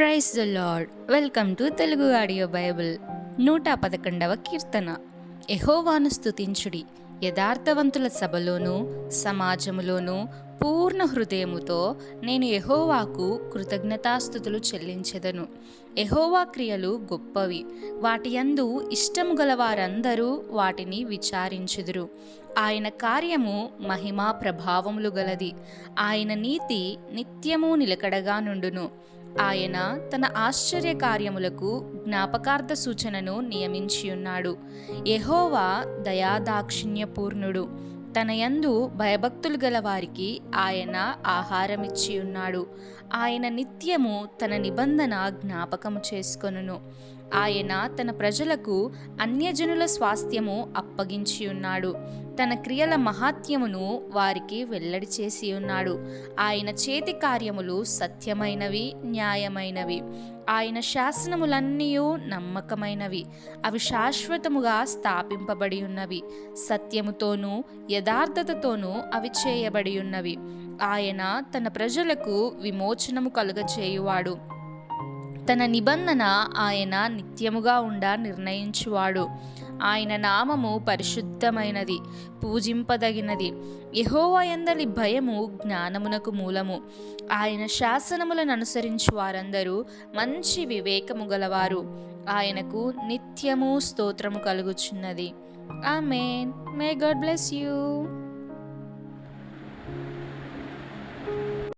Praise the Lord welcome to Telugu audio Bible నూట పదకొండవ కీర్తన. ఎహోవాను స్తుతించుడి. యథార్థవంతుల సభలోనూ సమాజములోనూ పూర్ణ హృదయముతో నేను ఎహోవాకు కృతజ్ఞతాస్థుతులు చెల్లించెదను. ఎహోవా క్రియలు గొప్పవి. వాటి యందు ఇష్టము గల వారందరూ వాటిని విచారించుదురు. ఆయన కార్యము మహిమా ప్రభావములు గలది. ఆయన నీతి నిత్యము నిలకడగా నుండును. ఆయన తన ఆశ్చర్య కార్యములకు జ్ఞాపకార్థ సూచనను నియమించి ఉన్నాడు యహోవా దయాదాక్షిణ్యపూర్ణుడు. తన యందు భయభక్తులు గల వారికి ఆయన ఆహారమిచ్చి ఉన్నాడు ఆయన నిత్యము తన నిబంధన జ్ఞాపకము చేసుకొనును. ఆయన తన ప్రజలకు అన్యజనుల స్వాస్థ్యము అప్పగించి ఉన్నాడు తన క్రియల మహాత్యమును వారికి వెల్లడి చేసి ఉన్నాడు. ఆయన చేతి కార్యములు సత్యమైనవి న్యాయమైనవి. ఆయన శాసనములన్నీ నమ్మకమైనవి. అవి శాశ్వతముగా స్థాపింపబడి ఉన్నవి. సత్యముతోనూ యథార్థతతోనూ అవి చేయబడి ఉన్నవి. ఆయన తన ప్రజలకు విమోచనము కలుగచేయువాడు. తన నిబంధన ఆయన నిత్యముగా ఉండ నిర్ణయించువాడు. ఆయన నామము పరిశుద్ధమైనది పూజింపదగినది. యహోవయందలి భయము జ్ఞానమునకు మూలము. ఆయన శాసనములను అనుసరించు వారందరూ మంచి వివేకము గలవారు. ఆయనకు నిత్యము స్తోత్రము కలుగుచున్నది. ఆ మే గాడ్ బ్లెస్ యూ